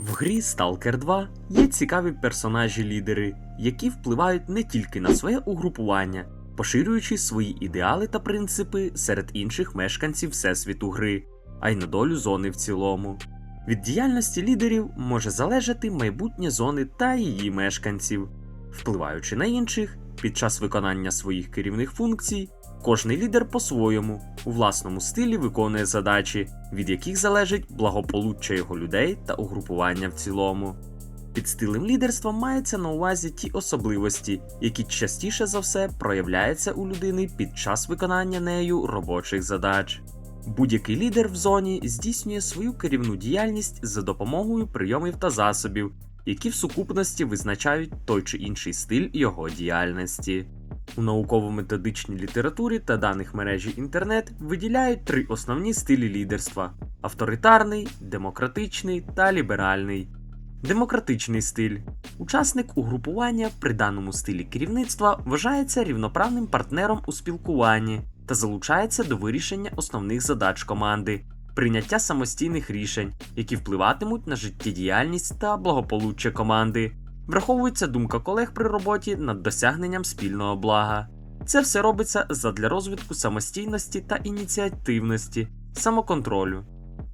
В грі Stalker 2 є цікаві персонажі-лідери, які впливають не тільки на своє угрупування, поширюючи свої ідеали та принципи серед інших мешканців всесвіту гри, а й на долю зони в цілому. Від діяльності лідерів може залежати майбутнє зони та її мешканців, впливаючи на інших під час виконання своїх керівних функцій. Кожний лідер по-своєму у власному стилі виконує задачі, від яких залежить благополуччя його людей та угрупування в цілому. Під стилем лідерства мається на увазі ті особливості, які частіше за все проявляються у людини під час виконання нею робочих задач. Будь-який лідер в зоні здійснює свою керівну діяльність за допомогою прийомів та засобів, які в сукупності визначають той чи інший стиль його діяльності. У науково-методичній літературі та даних мережі інтернет виділяють три основні стилі лідерства: авторитарний, демократичний та ліберальний. Демократичний стиль. Учасник угрупування при даному стилі керівництва вважається рівноправним партнером у спілкуванні та залучається до вирішення основних задач команди, прийняття самостійних рішень, які впливатимуть на життєдіяльність та благополуччя команди. Враховується думка колег при роботі над досягненням спільного блага. Це все робиться задля розвитку самостійності та ініціативності, самоконтролю.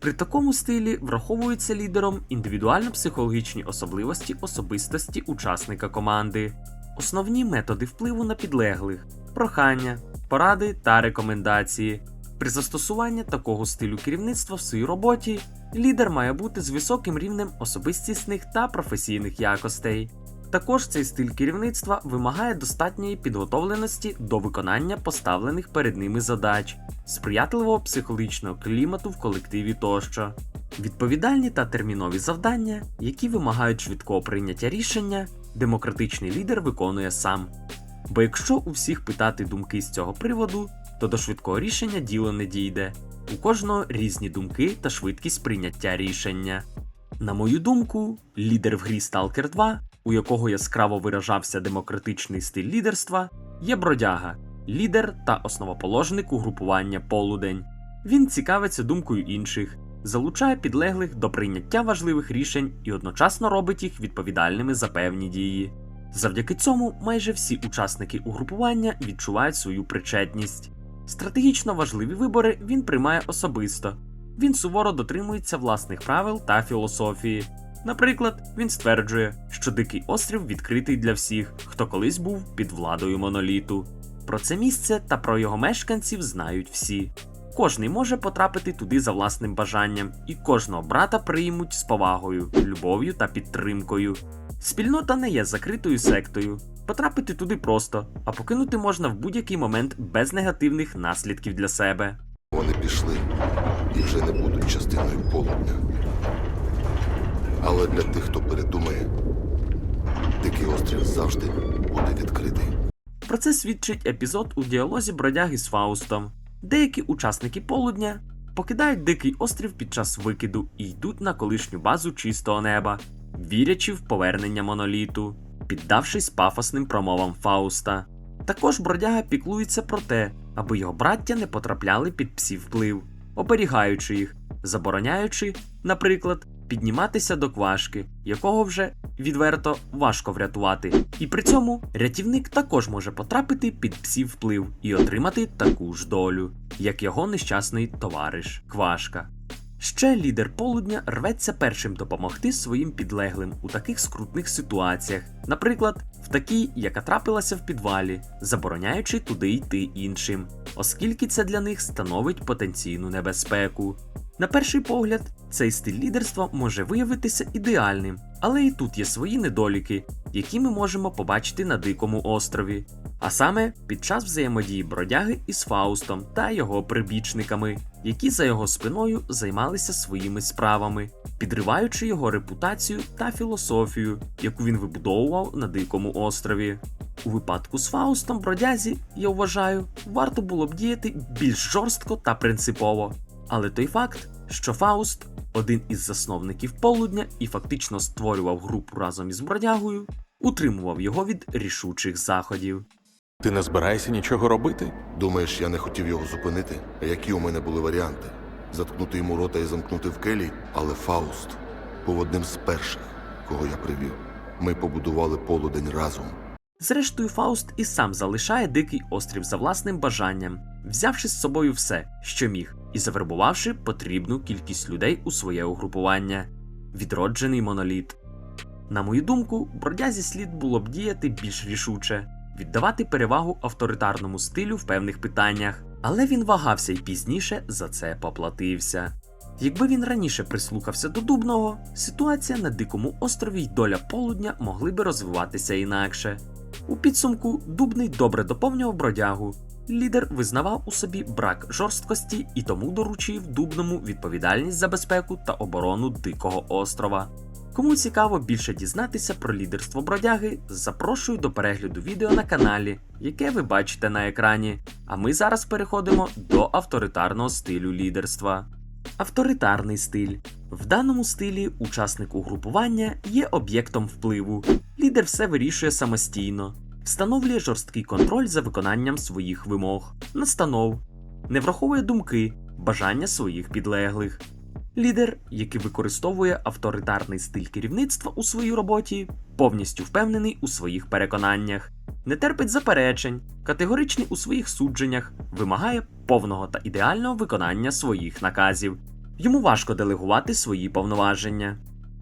При такому стилі враховуються лідером індивідуально-психологічні особливості особистості учасника команди, основні методи впливу на підлеглих, прохання, поради та рекомендації. При застосуванні такого стилю керівництва в своїй роботі лідер має бути з високим рівнем особистісних та професійних якостей. Також цей стиль керівництва вимагає достатньої підготовленості до виконання поставлених перед ними задач, сприятливого психологічного клімату в колективі тощо. Відповідальні та термінові завдання, які вимагають швидкого прийняття рішення, демократичний лідер виконує сам. Бо якщо у всіх питати думки з цього приводу, то до швидкого рішення діло не дійде. У кожного різні думки та швидкість прийняття рішення. На мою думку, лідер в грі Stalker 2, у якого яскраво виражався демократичний стиль лідерства, є бродяга, лідер та основоположник угрупування Полудень. Він цікавиться думкою інших, залучає підлеглих до прийняття важливих рішень і одночасно робить їх відповідальними за певні дії. Завдяки цьому майже всі учасники угрупування відчувають свою причетність. Стратегічно важливі вибори він приймає особисто. Він суворо дотримується власних правил та філософії. Наприклад, він стверджує, що дикий острів відкритий для всіх, хто колись був під владою моноліту. Про це місце та про його мешканців знають всі. Кожний може потрапити туди за власним бажанням, і кожного брата приймуть з повагою, любов'ю та підтримкою. Спільнота не є закритою сектою. Потрапити туди просто, а покинути можна в будь-який момент без негативних наслідків для себе. Вони пішли і вже не будуть частиною полудня. Але для тих, хто передумає, дикий острів завжди буде відкритий. Про це свідчить епізод у діалозі бродяги з Фаустом. Деякі учасники полудня покидають дикий острів під час викиду і йдуть на колишню базу чистого неба, вірячи в повернення моноліту, піддавшись пафосним промовам Фауста. Також бродяга піклується про те, аби його браття не потрапляли під псів вплив, оберігаючи їх, забороняючи, наприклад, підніматися до квашки, якого вже відверто важко врятувати. І при цьому рятівник також може потрапити під псів вплив і отримати таку ж долю, як його нещасний товариш Квашка. Ще лідер полудня рветься першим допомогти своїм підлеглим у таких скрутних ситуаціях, наприклад, в такій, яка трапилася в підвалі, забороняючи туди йти іншим, оскільки це для них становить потенційну небезпеку. На перший погляд, цей стиль лідерства може виявитися ідеальним, але і тут є свої недоліки, які ми можемо побачити на Дикому острові. А саме під час взаємодії бродяги із Фаустом та його прибічниками, які за його спиною займалися своїми справами, підриваючи його репутацію та філософію, яку він вибудовував на Дикому острові. У випадку з Фаустом бродязі, я вважаю, варто було б діяти більш жорстко та принципово. Але той факт, що Фауст, один із засновників полудня і фактично створював групу разом із бродягою, утримував його від рішучих заходів. Ти не збираєшся нічого робити? Думаєш, я не хотів його зупинити? А які у мене були варіанти? Заткнути йому рота і замкнути в келі, але Фауст. був одним з перших, кого я привів. Ми побудували полудень разом. Зрештою, Фауст і сам залишає дикий острів за власним бажанням, взявши з собою все, що міг, і завербувавши потрібну кількість людей у своє угрупування. Відроджений моноліт. На мою думку, бродязі слід було б діяти більш рішуче, віддавати перевагу авторитарному стилю в певних питаннях, але він вагався і пізніше за це поплатився. Якби він раніше прислухався до Дубного, ситуація на Дикому острові й доля полудня могли би розвиватися інакше. У підсумку Дубний добре доповнював бродягу. Лідер визнавав у собі брак жорсткості і тому доручив Дубному відповідальність за безпеку та оборону Дикого острова. Кому цікаво більше дізнатися про лідерство бродяги, запрошую до перегляду відео на каналі, яке ви бачите на екрані. А ми зараз переходимо до авторитарного стилю лідерства. Авторитарний стиль. В даному стилі учасник угрупування є об'єктом впливу. Лідер все вирішує самостійно, встановлює жорсткий контроль за виконанням своїх вимог, настанов, не враховує думки, бажання своїх підлеглих. Лідер, який використовує авторитарний стиль керівництва у своїй роботі, повністю впевнений у своїх переконаннях, не терпить заперечень, категоричний у своїх судженнях, вимагає повного та ідеального виконання своїх наказів. Йому важко делегувати свої повноваження.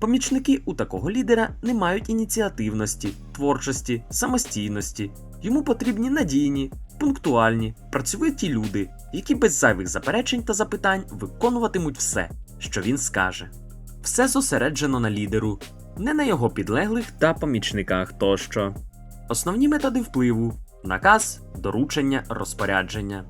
Помічники у такого лідера не мають ініціативності, творчості, самостійності. Йому потрібні надійні, пунктуальні, працьовиті люди, які без зайвих заперечень та запитань виконуватимуть все, що він скаже. Все зосереджено на лідеру, не на його підлеглих та помічниках тощо. Основні методи впливу: наказ, доручення, розпорядження.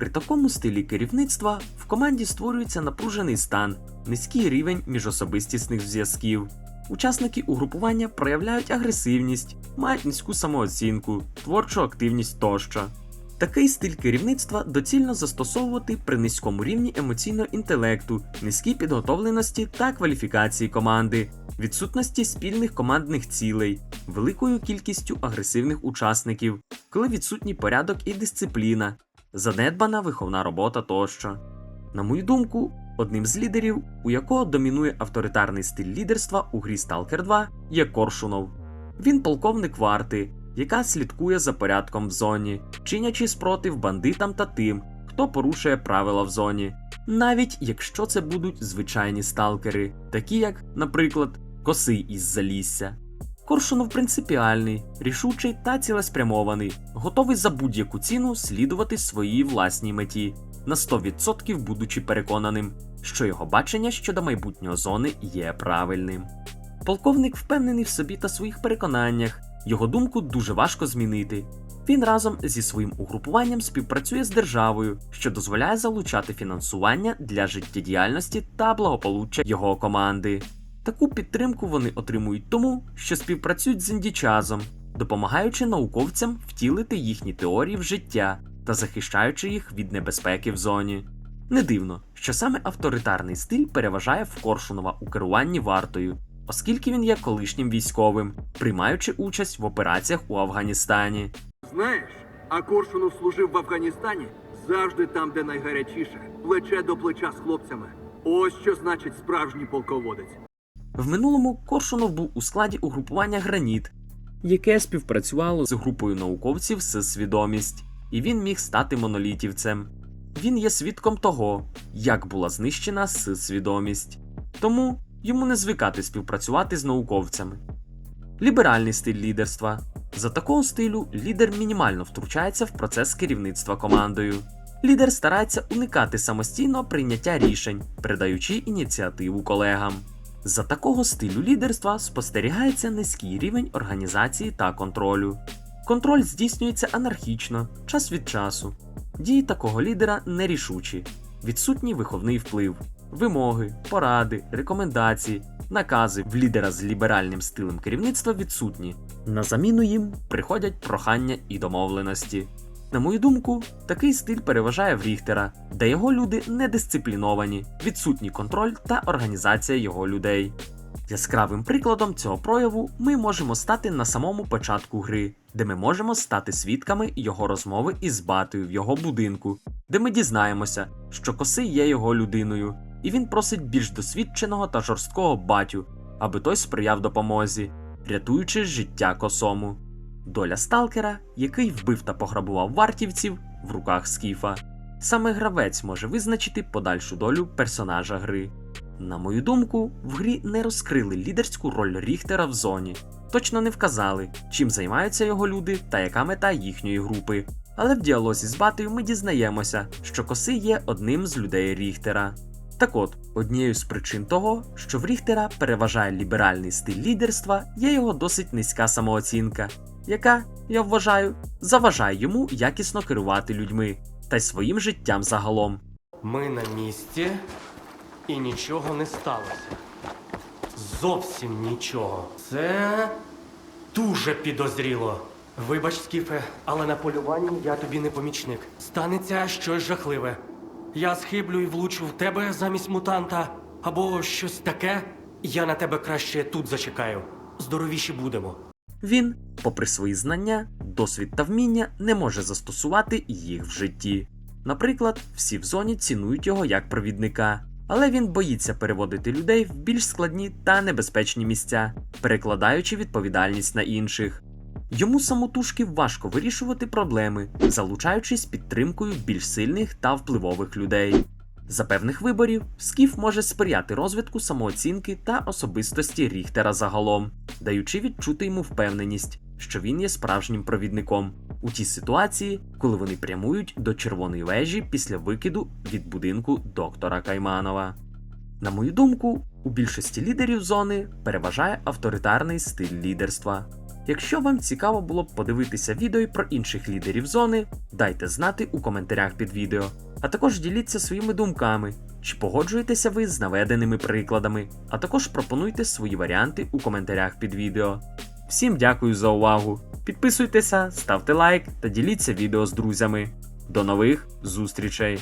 При такому стилі керівництва в команді створюється напружений стан, низький рівень міжособистісних зв'язків. Учасники угрупування проявляють агресивність, мають низьку самооцінку, творчу активність тощо. Такий стиль керівництва доцільно застосовувати при низькому рівні емоційного інтелекту, низькій підготовленості та кваліфікації команди, відсутності спільних командних цілей, великою кількістю агресивних учасників, коли відсутній порядок і дисципліна, занедбана виховна робота тощо. На мою думку, одним з лідерів, у якого домінує авторитарний стиль лідерства у грі Stalker 2, є Коршунов. Він полковник варти, яка слідкує за порядком в зоні, чинячи спротив бандитам та тим, хто порушує правила в зоні, навіть якщо це будуть звичайні сталкери, такі як, наприклад, косий із залісся. Коршунов принципіальний, рішучий та цілеспрямований, готовий за будь-яку ціну слідувати своїй власній меті, на 100% будучи переконаним, що його бачення щодо майбутнього зони є правильним. Полковник впевнений в собі та своїх переконаннях, його думку дуже важко змінити. Він разом зі своїм угрупуванням співпрацює з державою, що дозволяє залучати фінансування для життєдіяльності та благополуччя його команди. Таку підтримку вони отримують тому, що співпрацюють з індічазом, допомагаючи науковцям втілити їхні теорії в життя та захищаючи їх від небезпеки в зоні. Не дивно, що саме авторитарний стиль переважає в Коршунова у керуванні вартою, оскільки він є колишнім військовим, приймаючи участь в операціях у Афганістані. Знаєш, а Коршунов служив в Афганістані завжди там, де найгарячіше, плече до плеча з хлопцями. Ось що значить справжній полководець. В минулому Коршунов був у складі угрупування Граніт, яке співпрацювало з групою науковців свідомість, і він міг стати монолітівцем. Він є свідком того, як була знищена свідомість, тому йому не звикати співпрацювати з науковцями. Ліберальний стиль лідерства. За такого стилю лідер мінімально втручається в процес керівництва командою. Лідер старається уникати самостійного прийняття рішень, передаючи ініціативу колегам. За такого стилю лідерства спостерігається низький рівень організації та контролю. Контроль здійснюється анархічно, час від часу. Дії такого лідера нерішучі, відсутній виховний вплив, вимоги, поради, рекомендації, накази в лідера з ліберальним стилем керівництва відсутні. На заміну їм приходять прохання і домовленості. На мою думку, такий стиль переважає в Ріхтера, де його люди недисципліновані, відсутній контроль та організація його людей. Яскравим прикладом цього прояву ми можемо стати на самому початку гри, де ми можемо стати свідками його розмови із батою в його будинку, де ми дізнаємося, що коси є його людиною, і він просить більш досвідченого та жорсткого батю, аби той сприяв допомозі, рятуючи життя косому. Доля сталкера, який вбив та пограбував вартівців в руках скіфа. Саме гравець може визначити подальшу долю персонажа гри. На мою думку, в грі не розкрили лідерську роль Ріхтера в зоні, точно не вказали, чим займаються його люди та яка мета їхньої групи. Але в діалозі з Батею ми дізнаємося, що коси є одним з людей Ріхтера. Так от, однією з причин того, що в Ріхтера переважає ліберальний стиль лідерства, є його досить низька самооцінка, яка, я вважаю, заважає йому якісно керувати людьми та й своїм життям загалом. Ми на місці і нічого не сталося. Зовсім нічого. Це дуже підозріло. Вибач, Скіфе, але на полюванні я тобі не помічник. Станеться щось жахливе. Я схиблю і влучу в тебе замість мутанта, або щось таке. Я на тебе краще тут зачекаю. Здоровіші будемо. Він, попри свої знання, досвід та вміння, не може застосувати їх в житті. Наприклад, всі в зоні цінують його як провідника, але він боїться переводити людей в більш складні та небезпечні місця, перекладаючи відповідальність на інших. Йому самотужки важко вирішувати проблеми, залучаючись підтримкою більш сильних та впливових людей. За певних виборів, Скіф може сприяти розвитку самооцінки та особистості Ріхтера загалом, даючи відчути йому впевненість, що він є справжнім провідником у тій ситуації, коли вони прямують до червоної вежі після викиду від будинку доктора Кайманова. На мою думку, у більшості лідерів зони переважає авторитарний стиль лідерства. Якщо вам цікаво було б подивитися відео про інших лідерів зони, дайте знати у коментарях під відео, а також діліться своїми думками, чи погоджуєтеся ви з наведеними прикладами, а також пропонуйте свої варіанти у коментарях під відео. Всім дякую за увагу! Підписуйтеся, ставте лайк та діліться відео з друзями. До нових зустрічей!